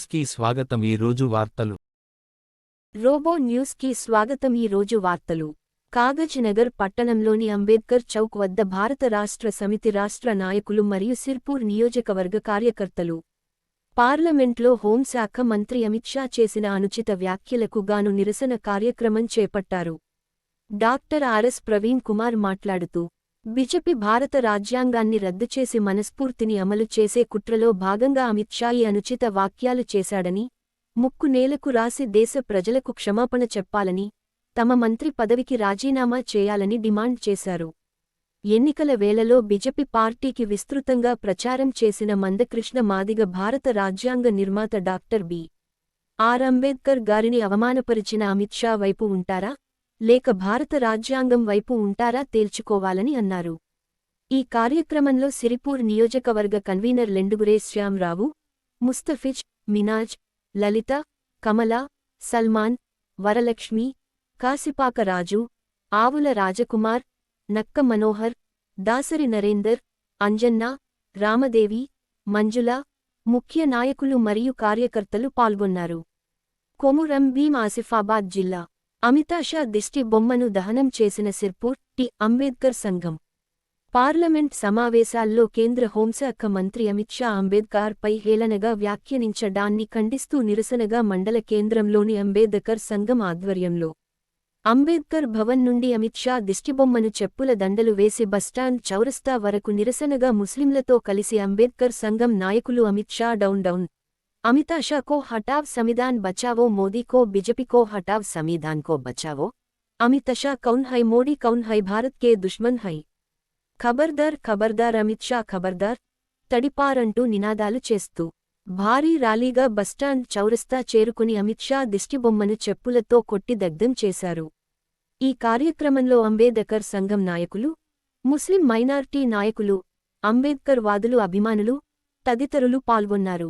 న్యూస్కి స్వాగతం ఈ రోజు వార్తలు. రోబో న్యూస్కి స్వాగతం ఈ రోజు వార్తలు. కాగజ్ నగర్ పట్టణంలోని అంబేద్కర్ చౌక్ వద్ద భారత రాష్ట్ర సమితి రాష్ట్ర నాయకులు మరియు సిర్పూర్ నియోజకవర్గ కార్యకర్తలు. పార్లమెంట్లో హోంశాఖ మంత్రి అమిత్ షా చేసిన అనుచిత వ్యాఖ్యలకు గాను నిరసన కార్యక్రమం చేపట్టారు. డాక్టర్ ఆర్ఎస్ ప్రవీణ్ కుమార్ మాట్లాడుతూ బిజెపి భారత రాజ్యాంగాన్ని రద్దు చేసి మనస్ఫూర్తిని అమలు చేసే కుట్రలో భాగంగా అమిత్ షా ఈ అనుచిత వాక్యాలు చేశాడని ముక్కు నేలకు రాసి దేశ ప్రజలకు క్షమాపణ చెప్పాలని తమ మంత్రి పదవికి రాజీనామా చేయాలని డిమాండ్ చేశారు. ఎన్నికల వేళలో బిజెపి పార్టీకి విస్తృతంగా ప్రచారం చేసిన మందకృష్ణ మాదిగ భారత రాజ్యాంగ నిర్మాత డాక్టర్ బి. ఆర్. అంబేద్కర్ గారిని అవమానపరిచిన అమిత్ షా వైపు ఉంటారా? లేక భారత రాజ్యాంగం వైపు ఉంటారా తేల్చుకోవాలని అన్నారు. ఈ కార్యక్రమంలో సిరిపూర్ నియోజకవర్గ కన్వీనర్ లెండుగురే శ్యాంరావు ముస్తఫిజ్ మినాజ్ లలిత కమల సల్మాన్ వరలక్ష్మి కాసిపాక రాజు ఆవుల రాజకుమార్ నక్క మనోహర్ దాసరి నరేందర్ అంజన్న రామదేవి మంజుల ముఖ్య నాయకులు మరియు కార్యకర్తలు పాల్గొన్నారు. కొమురం భీం ఆసిఫాబాద్ జిల్లా అమితాషా దిష్టి బొమ్మను దహనం చేసిన సిర్పూర్ టి. అంబేద్కర్ సంఘం. పార్లమెంట్ సమావేశాల్లో కేంద్ర హోంశాఖ మంత్రి అమిత్ షా అంబేద్కర్పై హేళనగా వ్యాఖ్యానించడాన్ని ఖండిస్తూ నిరసనగా మండల కేంద్రంలోని అంబేద్కర్ సంఘం ఆధ్వర్యంలో. అంబేద్కర్ భవన్ నుండి అమిత్ షా దిష్టిబొమ్మను చెప్పుల దండలు వేసి బస్టాండ్ చౌరస్తా వరకు నిరసనగా ముస్లింలతో కలిసి అంబేద్కర్ సంఘం నాయకులు అమిత్ షా డౌన్ డౌన్. अमिता शाह को हटाव संविधान बचावो मोदी को बीजेपी को हटाव संविधान को बचावो अमित शाह कौन है मोदी कौन है भारत के दुश्मन है ఖబర్దార్ ఖబర్దార్ అమిత్ షా ఖబర్దార్ తడిపారంటూ నినాదాలు చేస్తూ భారీ ర్యాలీగా బస్టాండ్ చౌరస్తా చేరుకుని అమిత్ షా దిష్టిబొమ్మను చెప్పులతో కొట్టి దగ్ధం చేశారు ఈ కార్యక్రమంలో అంబేద్కర్ సంఘం నాయకులు ముస్లిం మైనార్టీ నాయకులు అంబేద్కర్ వాదులు అభిమానులు తదితరులు పాల్గొన్నారు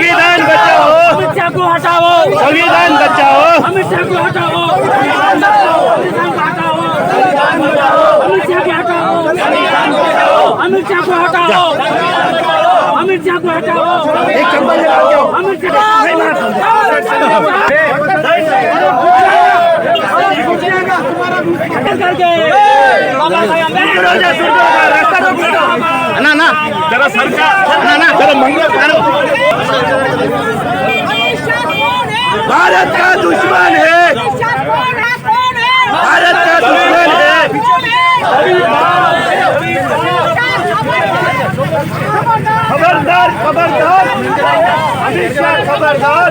संविधान बचाओ अमित शाह को हटाओ संविधान बचाओ अमित शाह को हटाओ अमित शाह को हटाओ अमित शाह को हटाओ अमित शाह को हटाओ अमित शाह को हटाओ अमित शाह को हटाओ अमित शाह को हटाओ अमित शाह को हटाओ अमित शाह को हटाओ अमित शाह को हटाओ अमित शाह को हटाओ अमित शाह को हटाओ अमित शाह को हटाओ अमित शाह को हटाओ ना ना जरा सरकार ना ना जरा भारत का दुश्मन है। भारत का दुश्मन है। खबरदार खबरदार। खबरदार।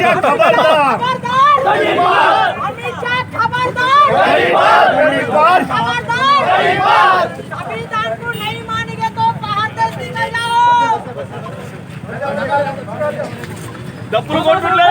শাহ খবরদার অমিত শাহ খবরদাर খবরদার संविधान को नहीं मानेंगे तो बाहर देश निकल जाओ दफ्तर कोट में ले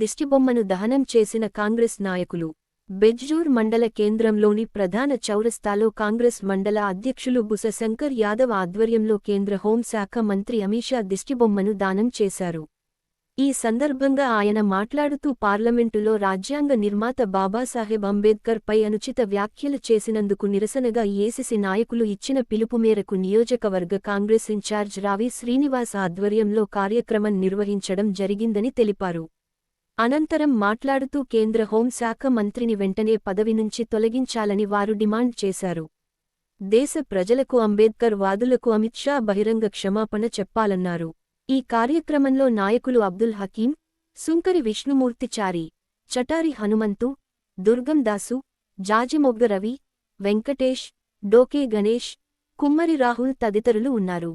దిష్టిబొమ్మను దహనం చేసిన కాంగ్రెస్ నాయకులు. బెజ్జూర్ మండల కేంద్రంలోని ప్రధాన చౌరస్తాలో కాంగ్రెస్ మండల అధ్యక్షులు బుసశంకర్ యాదవ్ ఆధ్వర్యంలో కేంద్ర హోంశాఖ మంత్రి అమీషా దిష్టిబొమ్మను దానం చేశారు. ఈ సందర్భంగా ఆయన మాట్లాడుతూ పార్లమెంటులో రాజ్యాంగ నిర్మాత బాబాసాహెబ్ అంబేద్కర్ పై అనుచిత వ్యాఖ్యలు చేసినందుకు నిరసనగా ఏసిసి నాయకులు ఇచ్చిన పిలుపు మేరకు నియోజకవర్గ కాంగ్రెస్ ఇన్ఛార్జ్ రావి శ్రీనివాస్ ఆధ్వర్యంలో కార్యక్రమం నిర్వహించడం జరిగిందని తెలిపారు. అనంతరం మాట్లాడుతూ కేంద్ర హోంశాఖ మంత్రిని వెంటనే పదవి నుంచి తొలగించాలని వారు డిమాండ్ చేశారు. దేశ ప్రజలకు అంబేద్కర్ వాదులకు అమిత్ షా బహిరంగ క్షమాపణ చెప్పాలన్నారు. ఈ కార్యక్రమంలో నాయకులు అబ్దుల్ హకీం సుంకరి విష్ణుమూర్తిచారి చటారి హనుమంతు దుర్గం దాసు జాజిమొగ్గ రవి వెంకటేష్ డోకే గణేష్ కుమ్మరి రాహుల్ తదితరులు ఉన్నారు.